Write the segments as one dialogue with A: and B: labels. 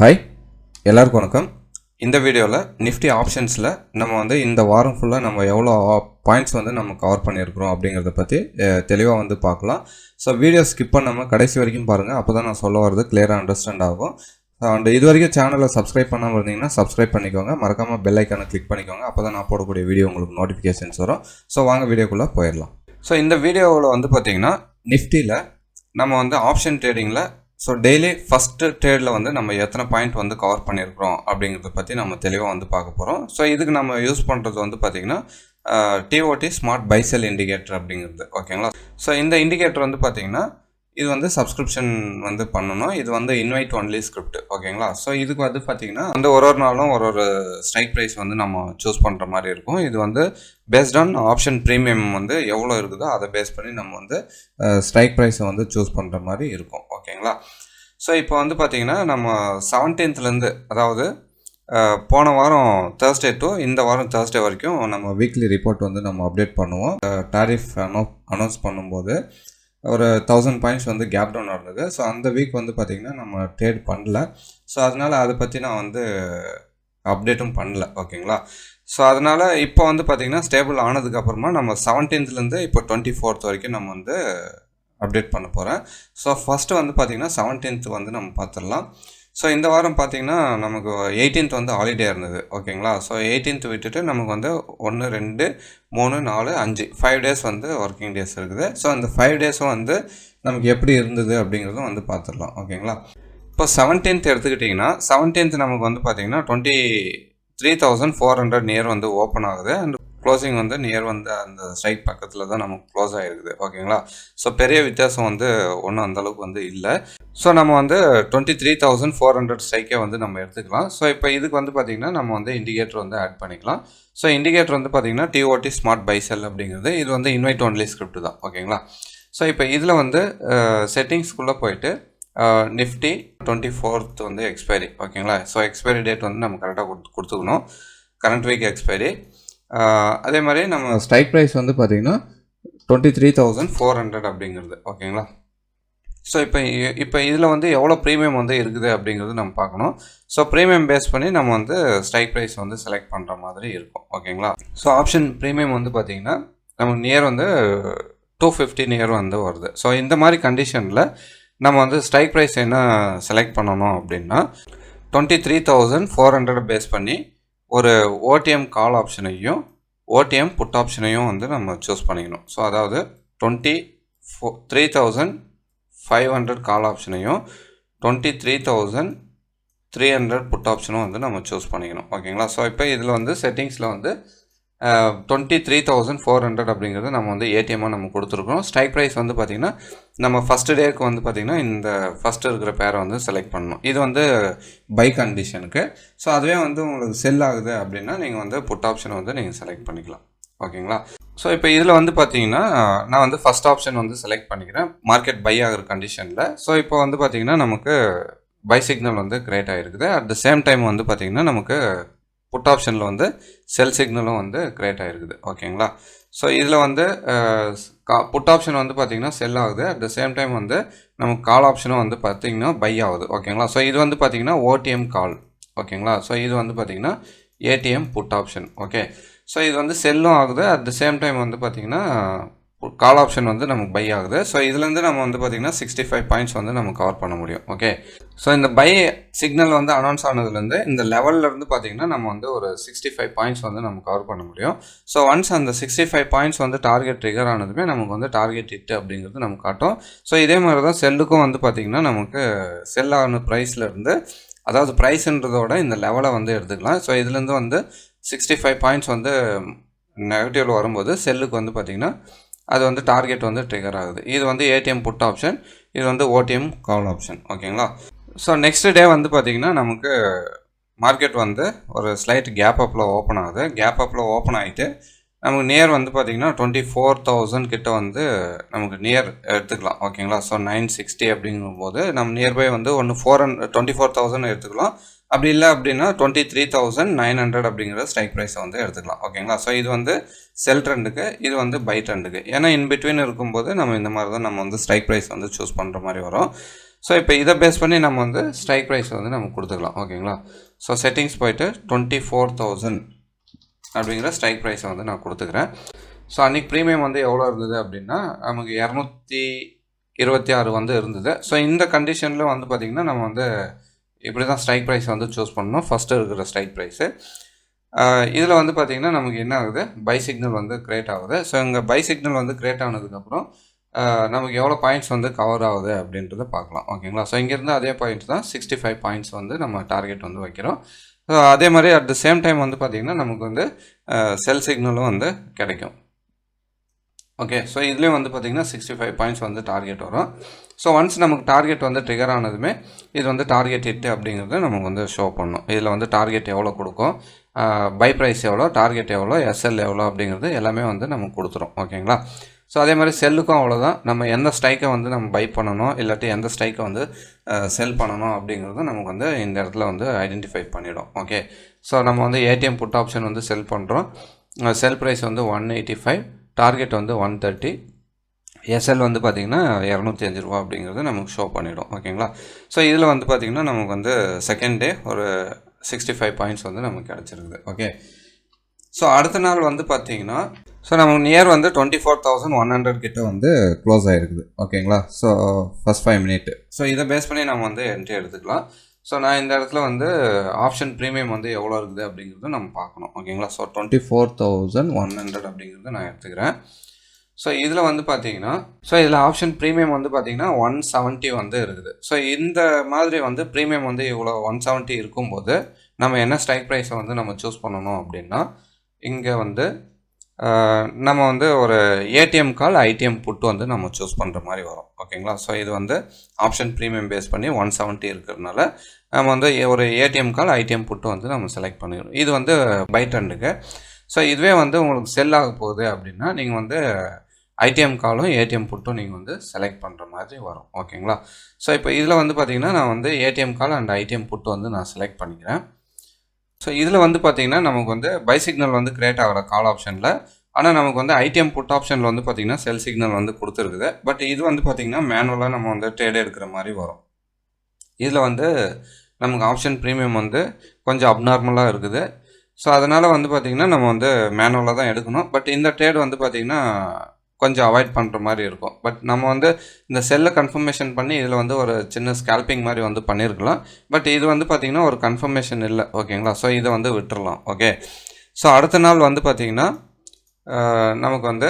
A: Hi எல்லாருக்கும் வணக்கம். இந்த வீடியோவில் நிஃப்டி ஆப்ஷன்ஸில் நம்ம வந்து இந்த வாரம் ஃபுல்லாக நம்ம எவ்வளோ பாயிண்ட்ஸ் வந்து நம்ம கவர் பண்ணியிருக்கிறோம் அப்படிங்கிறத பற்றி தெளிவாக வந்து பார்க்கலாம். ஸோ வீடியோ ஸ்கிப் பண்ணாமல் கடைசி வரைக்கும் பாருங்கள் அப்போ தான் நான் சொல்ல வரது கிளியராக அண்டர்ஸ்டாண்ட் ஆகும். அண்ட் இது வரைக்கும் சேனலை சப்ஸ்கிரைப் பண்ணாமல் இருந்தீங்கன்னா சப்ஸ்கிரைப் பண்ணிக்கோங்க. மறக்காமல் பெல் ஐக்கானை கிளிக் பண்ணிக்கோங்க. அப்போ தான் நான் போடக்கூடிய வீடியோ உங்களுக்கு நோட்டிஃபிகேஷன்ஸ் வரும். ஸோ வாங்க வீடியோக்குள்ளே போயிடலாம். ஸோ இந்த வீடியோவில் வந்து பார்த்தீங்கன்னா நிஃப்டியில் நம்ம வந்து ஆப்ஷன் ட்ரேடிங்கில் ஸோ டெய்லி ஃபஸ்ட்டு ட்ரேடில் வந்து நம்ம எத்தனை பாயிண்ட் வந்து கவர் பண்ணியிருக்கிறோம் அப்படிங்கிறத பற்றி நம்ம தெளிவாக வந்து பார்க்க போகிறோம் ஸோ இதுக்கு நம்ம யூஸ் பண்ணுறது வந்து பார்த்திங்கன்னா டிஓடி ஸ்மார்ட் பைசெல் இண்டிகேட்டர் அப்படிங்கிறது. ஓகேங்களா ஸோ இந்த இண்டிகேட்டர் வந்து பார்த்திங்கன்னா இது வந்து சப்ஸ்கிரிப்ஷன் வந்து பண்ணணும். இது வந்து இன்வைட் ஒன்லி ஸ்கிரிப்ட் ஓகேங்களா ஸோ இதுக்கு வந்து பார்த்தீங்கன்னா வந்து ஒரு ஒரு நாளும் ஒரு ஒரு ஸ்ட்ரைக் ப்ரைஸ் வந்து நம்ம சூஸ் பண்ணுற மாதிரி இருக்கும். இது வந்து பேஸ்ட் ஆன் ஆப்ஷன் ப்ரீமியம் வந்து எவ்வளோ இருக்குதோ அதை பேஸ் பண்ணி நம்ம வந்து ஸ்ட்ரைக் ப்ரைஸை வந்து சூஸ் பண்ணுற மாதிரி இருக்கும் ஓகேங்களா ஸோ இப்போ வந்து பார்த்தீங்கன்னா நம்ம செவன்டீன்த்லேருந்து அதாவது போன வாரம் தேர்ஸ்டே டு இந்த வாரம் தேர்ஸ்டே வரைக்கும் நம்ம வீக்லி ரிப்போர்ட் வந்து நம்ம அப்டேட் பண்ணுவோம். டாரிஃப் அனௌ அனௌன்ஸ் பண்ணும்போது ஒரு தௌசண்ட் பாயிண்ட்ஸ் வந்து கேப் டவுன் வந்தது ஸோ அந்த வீக் வந்து பார்த்திங்கன்னா நம்ம ட்ரேட் பண்ணல. ஸோ அதனால் அதை பற்றி நான் வந்து அப்டேட்டும் பண்ணல. ஓகேங்களா ஸோ அதனால் இப்போ வந்து பார்த்திங்கன்னா ஸ்டேபிள் ஆனதுக்கப்புறமா நம்ம செவன்டீன்த்லேருந்து இப்போ டுவெண்ட்டி ஃபோர்த் வரைக்கும் நம்ம வந்து அப்டேட் பண்ண போகிறேன் ஸோ ஃபஸ்ட்டு வந்து பார்த்திங்கன்னா செவன்டீன்த் வந்து நம்ம பார்த்துடலாம் ஸோ இந்த வாரம் பார்த்திங்கன்னா நமக்கு எயிட்டீன்த் வந்து ஹாலிடே இருந்தது ஓகேங்களா ஸோ எயிட்டீன்த் விட்டுட்டு நமக்கு வந்து ஒன்று ரெண்டு மூணு நாலு அஞ்சு ஃபைவ் டேஸ் வந்து ஒர்க்கிங் டேஸ் இருக்குது. ஸோ அந்த ஃபைவ் டேஸும் வந்து நமக்கு எப்படி இருந்தது அப்படிங்கிறதும் வந்து பார்த்துடலாம் ஓகேங்களா இப்போ செவன்டீன்த் எடுத்துக்கிட்டிங்கன்னா செவன்டீன்த் நமக்கு வந்து பார்த்திங்கன்னா twenty three thousand four hundred near வந்து ஓப்பன் ஆகுது. அண்ட் க்ளோசிங் வந்து நியர் வந்து அந்த ஸ்ட்ரைக் பக்கத்தில் தான் நமக்கு க்ளோஸ் ஆகிருக்குது ஓகேங்களா? ஸோ பெரிய வித்தியாசம் வந்து ஒன்றும் அந்தளவுக்கு வந்து இல்லை. ஸோ நம்ம வந்து twenty three thousand four hundred ஸ்ட்ரைக்கே வந்து நம்ம எடுத்துக்கலாம். ஸோ இப்போ இதுக்கு வந்து பார்த்திங்கன்னா நம்ம வந்து இண்டிகேட்டர் வந்து ஆட் பண்ணிக்கலாம். ஸோ இண்டிகேட்டர் வந்து பார்த்திங்கன்னா டிஓடி ஸ்மார்ட் பைசெல் அப்படிங்கிறது. இது வந்து இன்வைட் ஒன்லி ஸ்கிரிப்ட் தான். ஓகேங்களா? ஸோ இப்போ இதில் வந்து செட்டிங்ஸ்குள்ளே போயிட்டு நிஃப்டி டுவெண்ட்டி ஃபோர்த் வந்து எக்ஸ்பைரி ஓகேங்களா? ஸோ எக்ஸ்பைரி டேட் வந்து நம்ம கரெக்டாக கொடுத்து கொடுத்துக்கணும். கரண்ட் வீக் எக்ஸ்பைரி அதே மாதிரி நம்ம ஸ்ட்ரைக் ப்ரைஸ் வந்து பார்த்திங்கன்னா twenty three thousand four hundred அப்படிங்கிறது ஓகேங்களா? ஸோ இப்போ இப்போ இதில் வந்து எவ்வளோ ப்ரீமியம் வந்து இருக்குது அப்படிங்கிறது நம்ம பார்க்கணும். ஸோ ப்ரீமியம் பேஸ் பண்ணி நம்ம வந்து ஸ்ட்ரைக் ப்ரைஸ் வந்து செலக்ட் பண்ணுற மாதிரி இருக்கும் ஓகேங்களா? ஸோ ஆப்ஷன் ப்ரீமியம் வந்து பார்த்திங்கன்னா நமக்கு நியர் வந்து டூ ஃபிஃப்டி நியர் வந்து வருது. ஸோ இந்த மாதிரி கண்டிஷனில் நம்ம வந்து ஸ்ட்ரைக் ப்ரைஸ் என்ன செலக்ட் பண்ணணும் அப்படின்னா twenty three thousand four hundred base பண்ணி ஒரு ஓடிஎம் கால் ஆப்ஷனையும் ஓடிஎம் புட் ஆப்ஷனையும் வந்து நம்ம சூஸ் பண்ணிக்கணும். ஸோ அதாவது twenty four three thousand five hundred call ஆப்ஷனையும் twenty three thousand three hundred put ஆப்ஷனும் வந்து நம்ம சூஸ் பண்ணிக்கணும். ஓகேங்களா ஸோ இப்போ இதில் வந்து செட்டிங்ஸில் வந்து twenty three thousand four hundred அப்படிங்கிறது நம்ம வந்து ஏடிஎம்மாக நம்ம கொடுத்துருக்கோம். ஸ்ட்ரைக் ப்ரைஸ் வந்து பார்த்திங்கன்னா நம்ம ஃபஸ்ட்டு டேக்கு வந்து பார்த்திங்கன்னா இந்த ஃபஸ்ட்டு இருக்கிற பேரை வந்து செலக்ட் பண்ணணும். இது வந்து பை கண்டிஷனுக்கு ஸோ அதுவே வந்து உங்களுக்கு செல் ஆகுது அப்படின்னா நீங்கள் வந்து புட் ஆப்ஷனை வந்து நீங்கள் செலக்ட் பண்ணிக்கலாம். ஓகேங்களா? ஸோ இப்போ இதில் வந்து பார்த்தீங்கன்னா நான் வந்து ஃபஸ்ட் ஆப்ஷன் வந்து செலக்ட் பண்ணிக்கிறேன். மார்க்கெட் பை ஆகிற கண்டிஷனில் ஸோ இப்போ வந்து பார்த்திங்கன்னா நமக்கு பை சிக்னல் வந்து கிரியேட் ஆகிருக்குது அட் த சேம் டைம் வந்து பார்த்திங்கன்னா நமக்கு புட் ஆப்ஷனில் வந்து செல் சிக்னலும் வந்து கிரியேட் ஆகிருக்குது ஓகேங்களா? ஸோ இதில் வந்து புட் ஆப்ஷன் வந்து பார்த்திங்கன்னா செல் ஆகுது. அட் த சேம் டைம் வந்து நமக்கு கால் ஆப்ஷனும் வந்து பார்த்திங்கன்னா பை ஆகுது. ஓகேங்களா? ஸோ இது வந்து பார்த்திங்கன்னா ஓடிஎம் கால் ஓகேங்களா? ஸோ இது வந்து பார்த்திங்கன்னா ATM put option. Okay? So இது வந்து செல்லும் ஆகுது. அட் த சேம் டைம் வந்து பார்த்திங்கன்னா கால் ஆப்ஷன் வந்து நமக்கு பை ஆகுது. ஸோ இதுலேருந்து நம்ம வந்து பார்த்திங்கன்னா சிக்ஸ்டி ஃபைவ் பாயிண்ட்ஸ் வந்து நம்ம கவர் பண்ண முடியும். ஓகே ஸோ இந்த பை சிக்னல் வந்து அனௌன்ஸ் ஆனதுலேருந்து இந்த லெவல்லேருந்து பார்த்திங்கன்னா நம்ம வந்து ஒரு சிக்ஸ்டி ஃபைவ் பாயிண்ட்ஸ் வந்து நம்ம கவர் பண்ண முடியும். ஸோ ஒன்ஸ் அந்த சிக்ஸ்டி ஃபைவ் பாயிண்ட்ஸ் வந்து டார்கெட் ட்ரிகர் ஆனதுமே நமக்கு வந்து டார்கெட் இட்டு அப்படிங்கிறது நமக்கு காட்டும். ஸோ இதே மாதிரி தான் செல்லுக்கும் வந்து பார்த்திங்கன்னா நமக்கு செல் ஆன ப்ரைஸ்லேருந்து அதாவது ப்ரைஸ்ன்றதோட இந்த லெவலை வந்து எடுத்துக்கலாம். ஸோ இதுலேருந்து வந்து சிக்ஸ்டி ஃபைவ் பாயிண்ட்ஸ் வந்து நெகட்டிவில் வரும்போது செல்லுக்கு வந்து பார்த்திங்கன்னா அது வந்து டார்கெட் வந்து ட்ரிகர் ஆகுது. இது வந்து ஏடிஎம் புட் ஆப்ஷன் இது வந்து ஓடிஎம் கால் ஆப்ஷன் ஓகேங்களா ஸோ நெக்ஸ்ட் டே வந்து பார்த்திங்கன்னா நமக்கு மார்க்கெட் வந்து ஒரு ஸ்லைட் கேப் அப்பில் ஓப்பன் ஆகுது. கேப் அப்பில் ஓப்பன் ஆகிட்டு நமக்கு நியர் வந்து பார்த்திங்கன்னா டுவெண்ட்டி ஃபோர் தௌசண்ட் கிட்ட வந்து நமக்கு நியர் எடுத்துக்கலாம். ஓகேங்களா ஸோ நைன் சிக்ஸ்டி அப்படிங்கும்போது நம்ம நியர்பை வந்து ஒன்று four hundred twenty four thousand எடுத்துக்கலாம். அப்படி இல்லை அப்படின்னா twenty three thousand nine hundred அப்படிங்கிற ஸ்ட்ரைக் ப்ரைஸை வந்து எடுத்துக்கலாம். ஓகேங்களா ஸோ இது வந்து செல் ட்ரெண்டுக்கு இது வந்து பை ட்ரெண்டுக்கு ஏன்னா இன்பிட்வீன் இருக்கும்போது நம்ம இந்த மாதிரி தான் நம்ம வந்து ஸ்ட்ரைக் ப்ரைஸ் வந்து சூஸ் பண்ணுற மாதிரி வரும். ஸோ இப்போ இதை பேஸ் பண்ணி நம்ம வந்து ஸ்ட்ரைக் ப்ரைஸ் வந்து நம்ம கொடுத்துக்கலாம். ஓகேங்களா ஸோ செட்டிங்ஸ் போயிட்டு டுவெண்ட்டி ஃபோர் தௌசண்ட் அப்படிங்கிற ஸ்ட்ரைக் ப்ரைஸை வந்து நான் கொடுத்துக்கிறேன். ஸோ அன்றைக்கி ப்ரீமியம் வந்து எவ்வளோ இருந்தது அப்படின்னா நமக்கு இரநூத்தி இருபத்தி ஆறு வந்து இருந்தது. ஸோ இந்த கண்டிஷனில் வந்து பார்த்திங்கன்னா நம்ம வந்து இப்படி தான் ஸ்ட்ரைக் ப்ரைஸ் வந்து சூஸ் பண்ணணும். ஃபஸ்ட்டு இருக்கிற ஸ்ட்ரைக் ப்ரைஸு இதில் வந்து பார்த்திங்கன்னா நமக்கு என்ன ஆகுது? பை சிக்னல் வந்து க்ரியேட் ஆகுது. ஸோ இங்கே பை சிக்னல் வந்து க்ரியேட் ஆனதுக்கப்புறம் நமக்கு எவ்வளோ பாயிண்ட்ஸ் வந்து கவர் ஆகுது அப்படின்றத பார்க்கலாம். ஓகேங்களா ஸோ இங்கேருந்து அதே பாயிண்ட்ஸ் தான் சிக்ஸ்டி ஃபைவ் பாயிண்ட்ஸ் வந்து நம்ம டார்கெட் வந்து வைக்கிறோம். ஸோ அதே மாதிரி அட் த சேம் டைம் வந்து பார்த்திங்கன்னா நமக்கு வந்து செல் சிக்னலும் வந்து கிடைக்கும். ஓகே ஸோ இதுலேயும் வந்து பார்த்திங்கன்னா சிக்ஸ்டி ஃபைவ் பாயிண்ட்ஸ் வந்து டார்கெட் வரும். ஸோ ஒன்ஸ் நமக்கு டார்கெட் வந்து ட்ரிகர் ஆனதுமே இது வந்து டார்கெட் ஹிட்டு அப்படிங்கிறது நமக்கு வந்து ஷோ பண்ணும் இதில் வந்து டார்கெட் எவ்வளோ கொடுக்கும்? பை ப்ரைஸ் எவ்வளோ? டார்கெட் எவ்வளோ? எஸ்எல் எவ்வளோ? அப்படிங்கிறது எல்லாமே வந்து நமக்கு கொடுத்துரும். ஓகேங்களா? ஸோ அதே மாதிரி செல்லுக்கும் அவ்வளோதான் நம்ம எந்த ஸ்ட்ரைக்கை வந்து நம்ம பை பண்ணணும்? இல்லாட்டி எந்த ஸ்ட்ரைக்கை வந்து செல் பண்ணணும்? அப்படிங்கிறது நமக்கு வந்து இந்த இடத்துல வந்து ஐடென்டிஃபை பண்ணிடும். ஓகே? ஸோ நம்ம வந்து ஏடிஎம் புட் ஆப்ஷன் வந்து செல் பண்ணுறோம் செல் ப்ரைஸ் வந்து ஒன் எயிட்டி ஃபைவ் டார்கெட் வந்து ஒன் தேர்ட்டி எஸ்எல் வந்து பார்த்திங்கன்னா இரநூத்தி அஞ்சு ரூபா அப்படிங்கிறது நமக்கு ஷோ பண்ணிவிடும் ஓகேங்களா ஸோ இதில் வந்து பார்த்திங்கன்னா நமக்கு வந்து செகண்ட் டே ஒரு சிக்ஸ்டி ஃபைவ் பாயிண்ட்ஸ் வந்து நமக்கு கிடச்சிருக்குது ஓகே ஸோ அடுத்த நாள் வந்து பார்த்திங்கன்னா ஸோ நமக்கு நியர் வந்து twenty four thousand one hundred கிட்ட வந்து க்ளோஸ் ஆகிருக்குது ஓகேங்களா so first five minute so இதை பேஸ் பண்ணி நம்ம வந்து என்ட்ரி எடுத்துக்கலாம். ஸோ நான் இந்த இடத்துல வந்து ஆப்ஷன் ப்ரீமியம் வந்து எவ்வளோ இருக்குது அப்படிங்கிறது நம்ம பார்க்கணும் ஓகேங்களா so twenty four thousand one hundred அப்படிங்கிறது நான் எடுத்துக்கிறேன். ஸோ இதில் வந்து பார்த்தீங்கன்னா ஸோ இதில் ஆப்ஷன் ப்ரீமியம் வந்து பார்த்தீங்கன்னா ஒன் செவன்ட்டி வந்து இருக்குது. ஸோ இந்த மாதிரி வந்து ப்ரீமியம் வந்து இவ்வளோ ஒன் செவன்ட்டி இருக்கும்போது நம்ம என்ன ஸ்ட்ரைக் ப்ரைஸை வந்து நம்ம சூஸ் பண்ணணும் அப்படின்னா இங்கே வந்து நம்ம வந்து ஒரு ஏடிஎம் கால் ஐடிஎம் புட்டு வந்து நம்ம சூஸ் பண்ணுற மாதிரி வரும். ஓகேங்களா ஸோ இது வந்து ஆப்ஷன் ப்ரீமியம் பேஸ் பண்ணி ஒன் செவன்ட்டி இருக்கிறதுனால நம்ம வந்து ஒரு ஏடிஎம் கால் ஐடிஎம் புட்டு வந்து நம்ம செலக்ட் பண்ணிக்கணும். இது வந்து பை ட்ரெண்டுக்கு ஸோ இதுவே வந்து உங்களுக்கு செல் ஆக போகுது அப்படின்னா நீங்கள் வந்து ஐடிஎம் காலும் ஏடிஎம் புட்டும் நீங்கள் வந்து செலக்ட் பண்ணுற மாதிரி வரும். ஓகேங்களா ஸோ இப்போ இதில் வந்து பார்த்திங்கன்னா நான் வந்து ATM call and ITM put வந்து நான் செலக்ட் பண்ணிக்கிறேன். ஸோ இதில் வந்து பார்த்திங்கன்னா நமக்கு வந்து பை சிக்னல் வந்து கிரியேட் ஆகிற கால் ஆப்ஷனில் ஆனால் நமக்கு வந்து ஐடிஎம் புட் ஆப்ஷனில் வந்து பார்த்திங்கன்னா செல் சிக்னல் வந்து கொடுத்துருக்குது. பட் இது வந்து பார்த்திங்கன்னா மேனுவலாக நம்ம வந்து ட்ரேட் எடுக்கிற மாதிரி வரும். இதில் வந்து நமக்கு ஆப்ஷன் ப்ரீமியம் வந்து கொஞ்சம் அப்நார்மலாக இருக்குது. ஸோ அதனால் வந்து பார்த்திங்கன்னா நம்ம வந்து மேனுவலாக தான் எடுக்கணும். பட் இந்த ட்ரேட் வந்து பார்த்திங்கன்னா கொஞ்சம் அவாய்ட் பண்ணுற மாதிரி இருக்கும். பட் நம்ம வந்து இந்த செல்லை கன்ஃபர்மேஷன் பண்ணி இதில் வந்து ஒரு சின்ன ஸ்கேல்பிங் மாதிரி வந்து பண்ணியிருக்கலாம் பட் இது வந்து பார்த்திங்கன்னா ஒரு கன்ஃபர்மேஷன் இல்லை. ஓகேங்களா ஸோ இதை வந்து விட்டுறலாம். ஓகே ஸோ அடுத்த நாள் வந்து பார்த்திங்கன்னா நமக்கு வந்து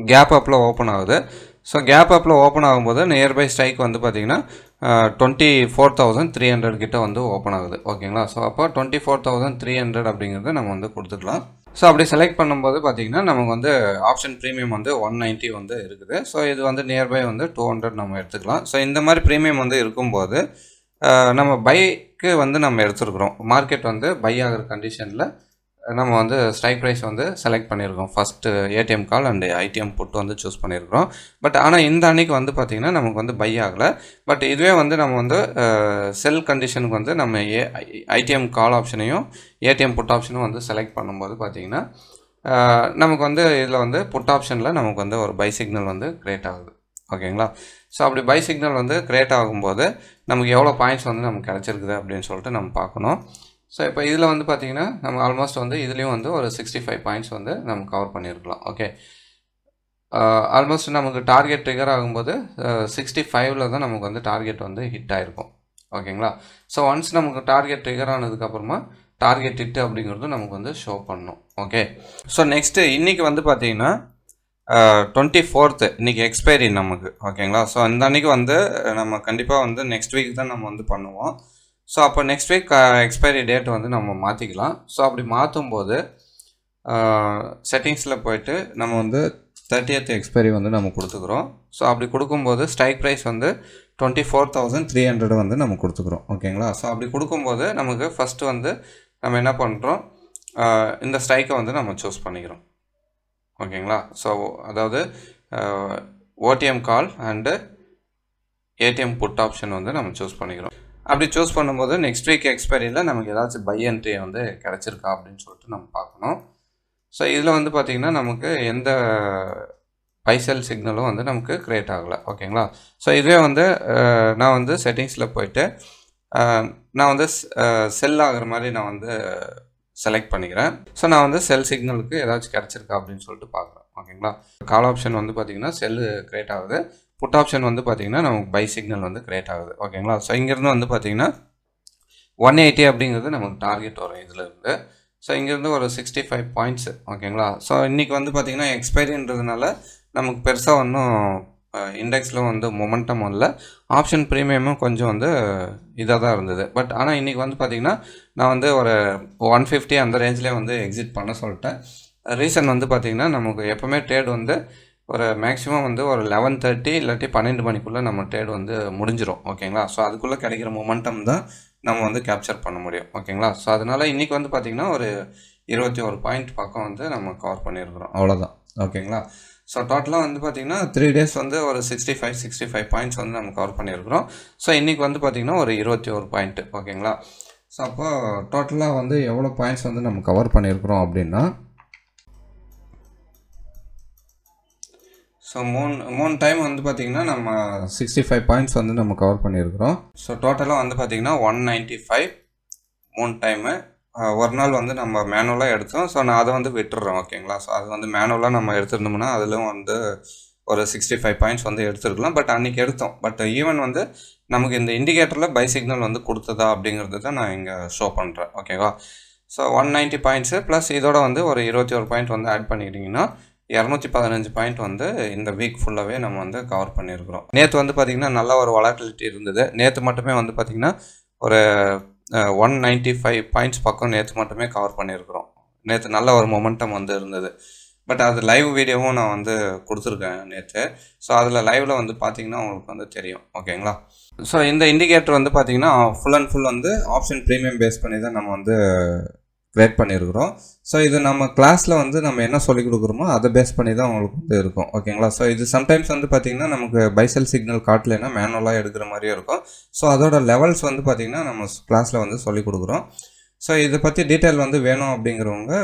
A: கேப் அப்பில் ஓப்பன் ஆகுது. ஸோ கேப் அப்பில் ஓப்பன் ஆகும்போது நியர்பை ஸ்ட்ரைக் வந்து பார்த்திங்கன்னா twenty four thousand three hundred கிட்ட வந்து ஓப்பன் ஆகுது. ஓகேங்களா ஸோ அப்போ twenty four thousand three hundred அப்படிங்கிறது நம்ம வந்து கொடுத்துக்கலாம். ஸோ அப்படி செலக்ட் பண்ணும்போது பார்த்திங்கன்னா நமக்கு வந்து ஆப்ஷன் ப்ரீமியம் வந்து ஒன் நைன்ட்டி வந்து இருக்குது. ஸோ இது வந்து நியர்பை வந்து டூ ஹண்ட்ரட் நம்ம எடுத்துக்கலாம். ஸோ இந்த மாதிரி ப்ரீமியம் வந்து இருக்கும்போது நம்ம பைக்கு வந்து நம்ம எடுத்துருக்குறோம். மார்க்கெட் வந்து பை ஆகிற கண்டிஷனில் நம்ம வந்து ஸ்ட்ரைக் ப்ரைஸ் வந்து செலக்ட் பண்ணியிருக்கோம். First ATM call and ITM put வந்து சூஸ் பண்ணியிருக்கிறோம். பட் ஆனால் இந்த அன்னைக்கு வந்து பார்த்திங்கன்னா நமக்கு வந்து பை ஆகலை. பட் இதுவே வந்து நம்ம வந்து செல் கண்டிஷனுக்கு வந்து நம்ம ஏ ஐடிஎம் கால் ஆப்ஷனையும் ஏடிஎம் புட் ஆப்ஷனும் வந்து செலக்ட் பண்ணும்போது பார்த்திங்கன்னா நமக்கு வந்து இதில் வந்து புட் ஆப்ஷனில் நமக்கு வந்து ஒரு பை சிக்னல் வந்து க்ரியேட் ஆகுது. ஓகேங்களா ஸோ அப்படி பை சிக்னல் வந்து க்ரியேட் ஆகும்போது நமக்கு எவ்வளோ பாயிண்ட்ஸ் வந்து நமக்கு கிடச்சிருக்குது அப்படின்னு சொல்லிட்டு நம்ம பார்க்கணும். ஸோ இப்போ இதில் வந்து பார்த்திங்கன்னா நம்ம ஆல்மோஸ்ட் வந்து இதுலேயும் வந்து ஒரு சிக்ஸ்டி ஃபைவ் பாயிண்ட்ஸ் வந்து நம்ம கவர் பண்ணியிருக்கலாம். ஓகே ஆல்மோஸ்ட் நமக்கு டார்கெட் ட்ரிகர் ஆகும்போது சிக்ஸ்டி ஃபைவ்ல தான் நமக்கு வந்து டார்கெட் வந்து ஹிட் ஆகிருக்கும் ஓகேங்களா? ஸோ ஒன்ஸ் நமக்கு டார்கெட் ட்ரிகர் ஆனதுக்கப்புறமா டார்கெட் ஹிட் அப்படிங்கிறது நமக்கு வந்து ஷோ பண்ணும். ஓகே ஸோ நெக்ஸ்ட்டு இன்றைக்கி வந்து பார்த்திங்கன்னா டுவெண்ட்டி ஃபோர்த்து இன்றைக்கி எக்ஸ்பைரி நமக்கு. ஓகேங்களா? ஸோ இந்த அன்றைக்கி வந்து நம்ம கண்டிப்பாக வந்து நெக்ஸ்ட் வீக் தான் நம்ம வந்து பண்ணுவோம். ஸோ அப்போ நெக்ஸ்ட் வீக் எக்ஸ்பைரி டேட் வந்து நம்ம மாற்றிக்கலாம் ஸோ அப்படி மாற்றும் போது செட்டிங்ஸில் uh, போயிட்டு நம்ம வந்து தேர்ட்டியத் எக்ஸ்பைரி வந்து நம்ம கொடுத்துக்குறோம். ஸோ அப்படி கொடுக்கும்போது ஸ்ட்ரைக் ப்ரைஸ் வந்து twenty four thousand three hundred வந்து நம்ம கொடுத்துக்குறோம். ஓகேங்களா? ஸோ அப்படி கொடுக்கும்போது நமக்கு ஃபஸ்ட்டு வந்து நம்ம என்ன பண்ணுறோம் uh, இந்த ஸ்ட்ரைக்கை வந்து நம்ம சூஸ் பண்ணிக்கிறோம். ஓகேங்களா? ஸோ அதாவது OTM call and ATM put option வந்து நம்ம சூஸ் பண்ணிக்கிறோம். அப்படி சூஸ் பண்ணும்போது நெக்ஸ்ட் வீக் எக்ஸ்பைரியில் நமக்கு ஏதாச்சும் பை என்ட்ரி வந்து கிடச்சிருக்கா அப்படின்னு சொல்லிட்டு நம்ம பார்க்கணும். ஸோ இதில் வந்து பார்த்திங்கன்னா நமக்கு எந்த பைசல் சிக்னலும் வந்து நமக்கு க்ரியேட் ஆகலை. ஓகேங்களா ஸோ இதுவே வந்து நான் வந்து செட்டிங்ஸில் போயிட்டு நான் வந்து செல் ஆகிற மாதிரி நான் வந்து செலக்ட் பண்ணிக்கிறேன். ஸோ நான் வந்து செல் சிக்னலுக்கு ஏதாச்சும் கிடச்சிருக்கா அப்படின்னு சொல்லிட்டு பார்க்குறேன். ஓகேங்களா கால் ஆப்ஷன் வந்து பார்த்தீங்கன்னா செல்லு க்ரியேட் ஆகுது. புட் ஆப்ஷன் வந்து பார்த்தீங்கன்னா நமக்கு பை சிக்னல் வந்து க்ரியேட் ஆகுது. ஓகேங்களா ஸோ இங்கேருந்து வந்து பார்த்திங்கன்னா ஒன் எயிட்டி அப்படிங்கிறது நமக்கு டார்கெட் வரும் இதில் இருந்து ஸோ இங்கேருந்து ஒரு சிக்ஸ்டி ஃபைவ் பாயிண்ட்ஸ் ஓகேங்களா ஸோ இன்றைக்கி வந்து பார்த்திங்கன்னா எக்ஸ்பைரின்றதுனால நமக்கு பெருசாக ஒன்றும் இண்டெக்ஸில் வந்து மொமெண்டமும் இல்லை ஆப்ஷன் ப்ரீமியமும் கொஞ்சம் வந்து இதாக தான் இருந்தது. பட் ஆனால் இன்றைக்கி வந்து பார்த்திங்கன்னா நான் வந்து ஒரு ஒன் ஃபிஃப்டி அந்த ரேஞ்சிலே வந்து எக்ஸிட் பண்ண சொல்லிட்டேன். ரீசன் வந்து பார்த்திங்கன்னா நமக்கு எப்போவுமே ட்ரேட் வந்து ஒரு மேக்ஸிமம் வந்து ஒரு லெவன் தேர்ட்டி இல்லாட்டி பன்னெண்டு மணிக்குள்ளே நம்ம ட்ரேட் வந்து முடிஞ்சிடும் ஓகேங்களா ஸோ அதுக்குள்ளே கிடைக்கிற மொமெண்டம் தான் நம்ம வந்து கேப்சர் பண்ண முடியும் ஓகேங்களா ஸோ அதனால் இன்றைக்கி வந்து பார்த்திங்கன்னா ஒரு இருபத்தி ஒரு பாயிண்ட் பக்கம் வந்து நம்ம கவர் பண்ணியிருக்கிறோம் அவ்வளோதான் ஓகேங்களா ஸோ டோட்டலாக வந்து பார்த்திங்கன்னா த்ரீ டேஸ் வந்து ஒரு sixty five sixty five points வந்து நம்ம கவர் பண்ணியிருக்கிறோம் ஸோ இன்றைக்கி வந்து பார்த்திங்கன்னா ஒரு இருபத்தி ஒரு பாயிண்ட்டு ஓகேங்களா ஸோ அப்போது டோட்டலாக வந்து எவ்வளோ பாயிண்ட்ஸ் வந்து நம்ம கவர் பண்ணியிருக்கிறோம் அப்படின்னா ஸோ மூணு மூணு டைம் வந்து பார்த்திங்கன்னா நம்ம சிக்ஸ்டி ஃபைவ் பாயிண்ட்ஸ் வந்து நம்ம கவர் பண்ணியிருக்கிறோம். ஸோ டோட்டலாக வந்து பார்த்திங்கன்னா ஒன் நைன்ட்டி ஃபைவ் மூணு டைமு ஒரு நாள் வந்து நம்ம மேனுவலாக எடுத்தோம். ஸோ நான் அதை வந்து விட்டுறேன் ஓகேங்களா ஸோ அது வந்து மேனுவலாக நம்ம எடுத்திருந்தோம்னா அதிலும் வந்து ஒரு சிக்ஸ்டி ஃபைவ் பாயிண்ட்ஸ் வந்து எடுத்துருக்கலாம். பட் அன்றைக்கி எடுத்தோம். பட் ஈவன் வந்து நமக்கு இந்த இண்டிகேட்டரில் பை சிக்னல் வந்து கொடுத்ததா அப்படிங்கிறது தான் நான் இங்கே ஷோ பண்ணுறேன் ஓகேவா so one ninety points plus இதோட வந்து ஒரு இருபத்தி ஒரு பாயிண்ட் வந்து ஆட் பண்ணிக்கிட்டிங்கன்னா இரநூத்தி பதினஞ்சு பாயிண்ட் வந்து இந்த வீக் ஃபுல்லாகவே நம்ம வந்து கவர் பண்ணியிருக்கிறோம். நேற்று வந்து பார்த்திங்கன்னா நல்ல ஒரு வொலாட்டிலிட்டி இருந்தது. நேற்று மட்டுமே வந்து பார்த்திங்கன்னா ஒரு ஒன் நைன்ட்டி ஃபைவ் பாயிண்ட்ஸ் பக்கம் நேற்று மட்டுமே கவர் பண்ணியிருக்கிறோம். நேற்று நல்ல ஒரு மொமெண்டம் வந்து இருந்தது. பட் அது லைவ் வீடியோவும் நான் வந்து கொடுத்துருக்கேன் நேற்று ஸோ அதில் லைவில் வந்து பார்த்தீங்கன்னா உங்களுக்கு வந்து தெரியும். ஓகேங்களா ஸோ இந்த இண்டிகேட்டர் வந்து பார்த்தீங்கன்னா ஃபுல் அண்ட் ஃபுல் வந்து ஆப்ஷன் ப்ரீமியம் பேஸ் பண்ணி தான் நம்ம வந்து கிரியேட் பண்ணியிருக்கிறோம் ஸோ இது நம்ம கிளாஸில் வந்து நம்ம என்ன சொல்லிக் கொடுக்குறோமோ அதை பேஸ் பண்ணி தான் உங்களுக்கு வந்து இருக்கும். ஓகேங்களா ஸோ இது சம்டைம்ஸ் வந்து பார்த்திங்கன்னா நமக்கு பைசல் சிக்னல் காட்டலைன்னா மேனுவலாக எடுக்கிற மாதிரியும் இருக்கும். ஸோ அதோட லெவல்ஸ் வந்து பார்த்திங்கன்னா நம்ம கிளாஸில் வந்து சொல்லிக் கொடுக்குறோம். ஸோ இதை பற்றி டீட்டெயில் வந்து வேணும் அப்படிங்கிறவங்க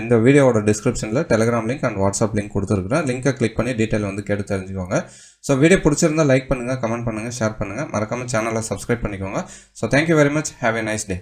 A: இந்த வீடியோவோட டிஸ்கிரிப்ஷனில் Telegram link and WhatsApp link கொடுத்துருக்குறேன். லிங்கை கிளிக் பண்ணி டீட்டெயில் வந்து கேட்டு தெரிஞ்சுக்கோங்க. ஸோ வீடியோ பிடிச்சிருந்தா லைக் பண்ணுங்கள் கமெண்ட் பண்ணுங்கள் ஷேர் பண்ணுங்கள் மறக்காமல் சேனலை சப்ஸ்கிரைப் பண்ணிக்கோங்க. So thank you very much have a nice day